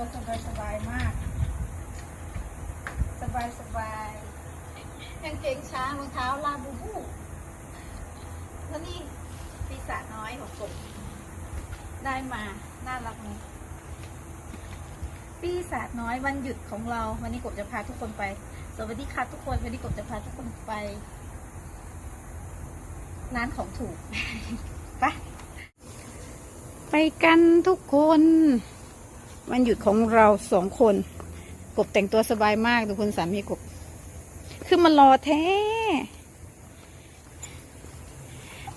ตัวสบายสบายมาก สบายสบายกางเกงช้างรองเท้าลาบูบูแล้วนี่ปีศาจน้อยของกบได้มาน่ารักไหมปีศาจน้อยวันหยุดของเรา วันนี้กบจะพาทุกคนไป สวัสดีค่ะทุกคน วันนี้กบจะพาทุกคนไป ร้านของถูก ไป ไปกันทุกคน วันหยุดของเราสองคน กบแต่งตัวสบายมากทุกคนสามีกบ คือมันรอแท้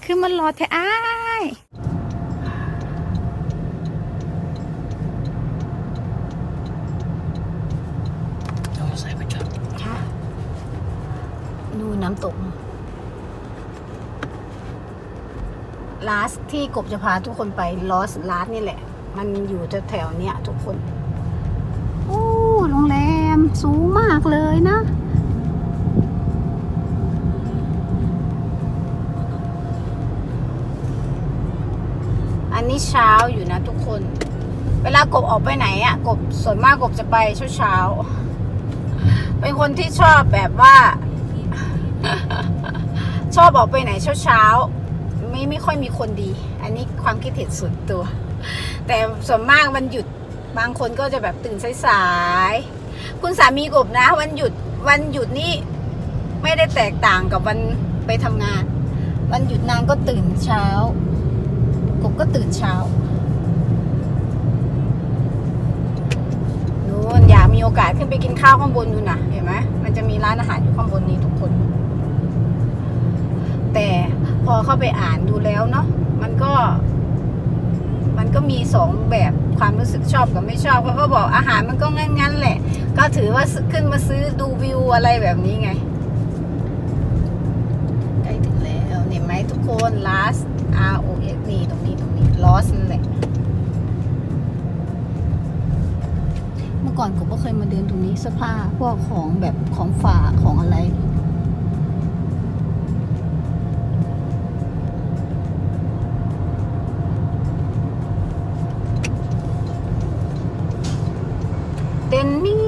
คือมันรอแท้อ้ายเอาใส่ไปจับค่ะดูน้ำตกลาสที่กบจะพาทุกคนไปลอสลาสนี่แหละ มันอยู่แถวๆเนี้ยทุกคน โอ้โรงแรมสูงมากเลยนะ อันนี้เช้าอยู่นะทุกคน เวลากบออกไปไหนอะ่ะกบส่วนมากกบจะไปเช้าเช้าๆเป็นคนที่ชอบแบบว่า ชอบออกไปไหนเช้าเช้าๆไม่ไม่ค่อยมีคนดี อันนี้ความคิดเห็นส่วนตัว แต่ส่วนมากวันหยุดบางคนก็จะแบบตื่นสายๆคุณสามีกบนะ วันหยุดวันหยุดนี่ไม่ได้แตกต่างกับวันไปทำงาน วันหยุดนางก็ตื่นเช้ากบก็ตื่นเช้านู่นอยากมีโอกาสขึ้นไปกินข้าวข้างบนนู่นนะเห็นไหมมันจะมีร้านอาหารอยู่ข้างบนนี้ทุกคน แต่พอเข้าไปอ่านดูแล้วเนาะมันก็ มันก็มีสองแบบความรู้สึกชอบกับไม่ชอบเขาก็บอกอาหารมันก็งั้นๆแหละ ก็ถือว่าขึ้นมาซื้อดูวิวอะไรแบบนี้ไงใกล้ถึงแล้วเห็นไหมทุกคน last R O S นี่ตรงนี้ตรงนี้ lost นั่นแหละเมื่อก่อนผมก็เคยมาเดินตรงนี้เสื้อผ้าพวกของแบบของฝากของอะไร เดนนี่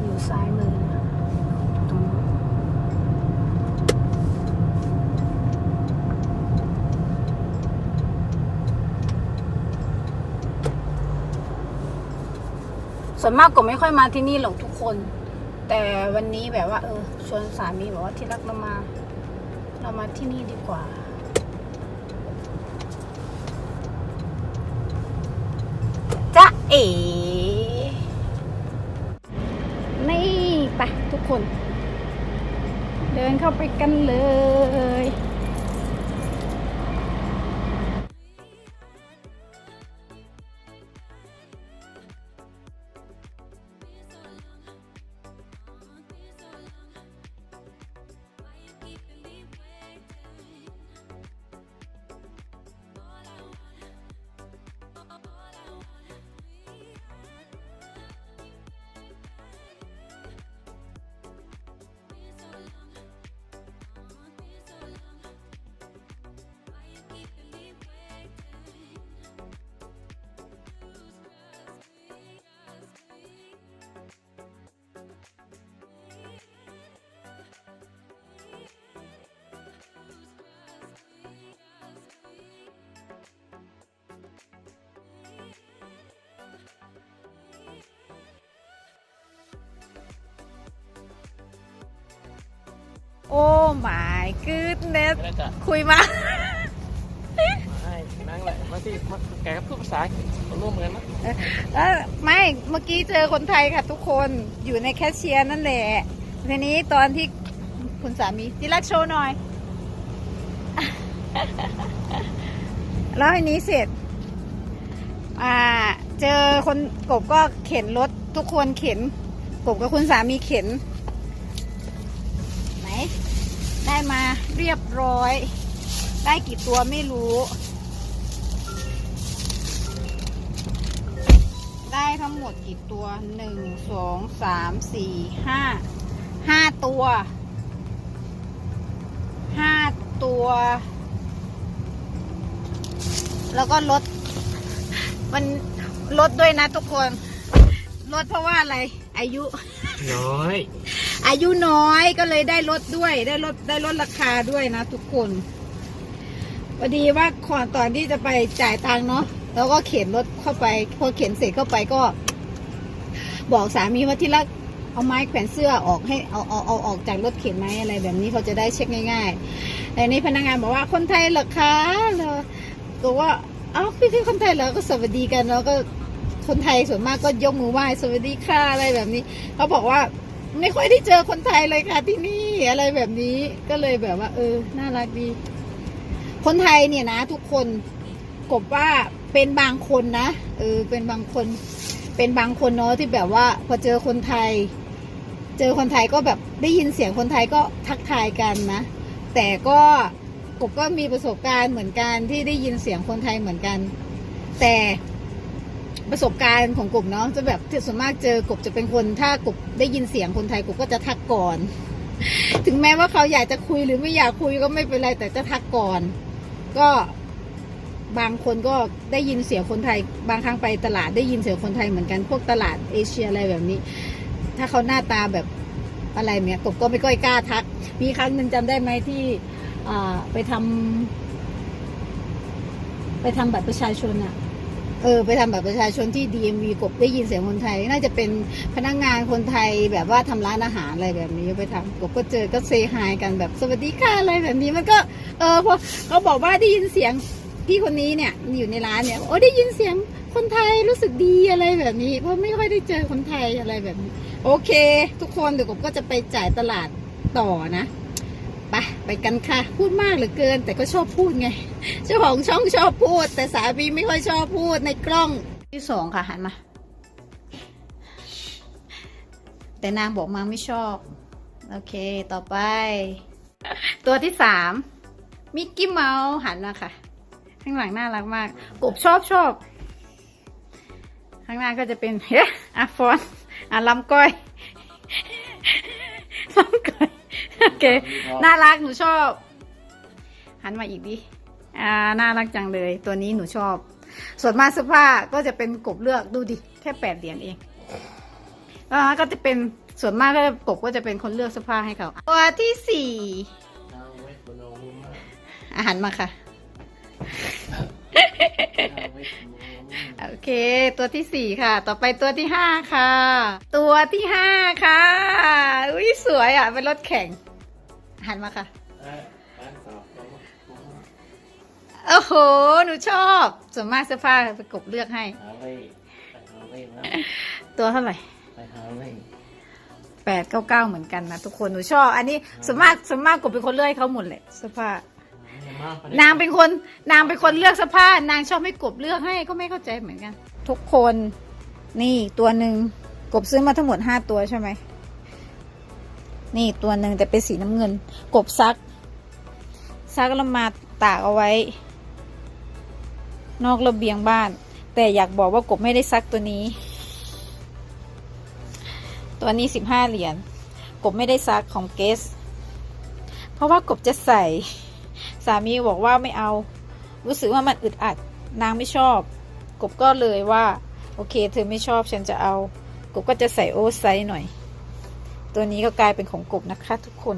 อยู่ซ้ายมือนะตรงนู้น ส่วนมากก็ไม่ค่อยมาที่นี่หรอกทุกคน แต่วันนี้แบบว่า เออชวนสามีบอกว่าที่รักเรามา เรามาที่นี่ดีกว่า จ๊ะเอ๋นี่ไปทุกคน เดินเข้าไปกันเลย my goodness แล้วก็คุยมาให้นั่งแหละมาสิมาแกก็พูดภาษาอังกฤษร่วมกันนะเออไม่เมื่อกี้เจอคนไทยค่ะทุกคนอยู่ในแคชเชียร์นั่นแหละทีนี้ตอนที่คุณสามีจิรักโชว์หน่อย แล้วทีนี้เสร็จ อ่า เจอคนกบก็เข็นรถทุกคนเข็น กบกับคุณสามีเข็นไหน ได้ มาเรียบร้อย ได้กี่ตัวไม่รู้ ได้ทั้งหมดกี่ตัวหนึ่งสองสามสี่ห้าห้าตัวห้าตัว แล้วก็ลด มันลดด้วยนะทุกคน ลดเพราะว่าอะไร อายุ น้อย อายุน้อยก็เลยได้ลดด้วย ได้ลดได้ลดราคาด้วยนะทุกคนพอดีว่าก่อนตอนที่จะไปจ่ายตังค์เนาะแล้วก็เข็นรถเข้าไป พอเข็นเสร็จเข้าไปก็ บอกสามีว่าที่รักเอาไม้แขวนเสื้อออกให้เอาเอาเอาออกจากรถเข็นไหมอะไรแบบนี้เขาจะได้เช็คง่ายๆแต่นี่พนักงานบอกว่าคนไทยเหรอคะเราก็ว่าเอ้าพี่พี่คนไทยเหรอก็สวัสดีกันแล้วก็คนไทยส่วนมากก็ยกมือไหว้สวัสดีค่ะอะไรแบบนี้เขาบอกว่า ไม่ค่อยได้เจอคนไทยเลยค่ะที่นี่อะไรแบบนี้ก็เลยแบบว่า เออ น่ารักดี คนไทยเนี่ยนะ ทุกคนกบว่าเป็นบางคนนะเออ เป็นบางคน เป็นบางคนเนาะที่แบบว่า พอเจอคนไทย เจอคนไทยก็แบบได้ยินเสียงคนไทยก็ทักทายกันนะแต่ก็กบก็มีประสบการณ์เหมือนกันที่ได้ยินเสียงคนไทยเหมือนกัน แต่ ประสบการณ์ของกบเนาะจะแบบส่วนมากเจอกบจะเป็นคน ถ้ากบได้ยินเสียงคนไทยกบก็จะทักก่อน ถึงแม้ว่าเขาอยากจะคุยหรือไม่อยากคุยก็ไม่เป็นไรแต่จะทักก่อน ก็บางคนก็ได้ยินเสียงคนไทย บางครั้งไปตลาดได้ยินเสียงคนไทยเหมือนกันพวกตลาดเอเชียอะไรแบบนี้ ถ้าเขาหน้าตาแบบอะไรเนี่ยกบก็ไม่ค่อยกล้าทัก มีครั้งหนึ่งจำได้ไหมที่ไปทำไปทำบัตรประชาชนอะ เออไปทำบัตรประชาชนที่ DMV กบได้ยินเสียงคนไทย น่าจะเป็นพนักงานคนไทยแบบว่าทำร้านอาหารอะไรแบบนี้ไปทำกบก็เจอก็เซฮายกันแบบสวัสดีค่ะอะไรแบบนี้มันก็ เออพอเขาบอกว่าได้ยินเสียงพี่คนนี้เนี่ยอยู่ในร้านเนี่ยโอ้ได้ยินเสียงคนไทยรู้สึกดีอะไรแบบนี้ เพราะไม่ค่อยได้เจอคนไทยอะไรแบบนี้ โอเค ทุกคนเดี๋ยวผมก็จะไปจ่ายตลาดต่อนะ ไปไปกันค่ะ พูดมากเหลือเกิน แต่ก็ชอบพูดไง เจ้าของช่องชอบพูด แต่สามีไม่ค่อยชอบพูดในกล้องที่สองค่ะหันมา แต่นางบอกมาไม่ชอบ โอเค ต่อไป ตัวที่สามมิกกี้เมาส์หันมาค่ะ ข้างหลังน่ารักมาก กบชอบชอบ ข้างหน้าก็จะเป็นเฮ้ยอะฟอนอะลำก้อยลำก้อย โอเค น่ารักหนูชอบ หันมาอีกดิ อ่า น่ารักจังเลย ตัวนี้หนูชอบ ส่วนมากเสื้อผ้าก็จะเป็นกบเลือกดูดิ แค่แปดเหรียญเองอ่าก็จะเป็นส่วนมากก็กบก็จะเป็นคนเลือกเสื้อผ้าให้เขา ตัวที่สี่อาหารมาค่ะ โอเค ตัวที่สี่ค่ะ ต่อไปตัวที่ห้าค่ะ ตัวที่ห้าค่ะ อุ้ยสวยอะ เป็นรถแข่ง หันมาค่ะโอ้โห หนูชอบส่วนมากเสื้อผ้าไปกบเลือกให้ ตัวเท่าไหร่แปดเก้าเก้าเหมือนกันนะทุกคนหนูชอบ อันนี้ส่วนมากส่วนมากกบเป็นคนเลือกให้เขาหมดเลยเสื้อผ้านางเป็นคนนางเป็นคนเลือกเสื้อผ้านางชอบให้กบเลือกให้ก็ไม่เข้าใจเหมือนกัน ทุกคนนี่ตัวหนึ่งกบซื้อมาทั้งหมดห้าตัวใช่ไหม นี่ตัวหนึ่งแต่เป็นสีน้ำเงิน กบซัก ซักแล้วมาตากเอาไว้ นอกระเบียงบ้าน แต่อยากบอกว่ากบไม่ได้ซักตัวนี้ ตัวนี้สิบห้าเหรียญกบไม่ได้ซักของเกส เพราะว่ากบจะใส่ สามีบอกว่าไม่เอา รู้สึกว่ามันอึดอัด นางไม่ชอบ กบก็เลยว่า โอเค เธอไม่ชอบฉันจะเอา กบก็จะใส่โอไซส์หน่อย ตัวนี้ก็กลายเป็นของกบนะคะทุกคน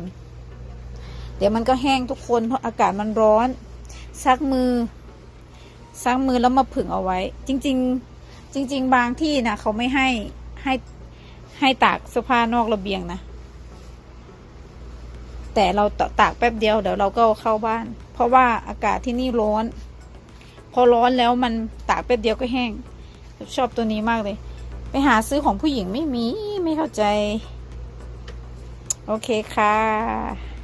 เดี๋ยวมันก็แห้งทุกคนเพราะอากาศมันร้อน ซักมือ ซักมือแล้วมาผึ่งเอาไว้ จริง ๆ จริง ๆ บางที่นะเขาไม่ให้ให้ให้ตากเสื้อผ้านอกระเบียงนะแต่เราตากแป๊บเดียวเดี๋ยวเราก็เข้าบ้าน เพราะว่าอากาศที่นี่ร้อน พอร้อนแล้วมันตากแป๊บเดียวก็แห้ง ชอบตัวนี้มากเลย ไปหาซื้อของผู้หญิงไม่มีไม่เข้าใจ โอเคค่ะ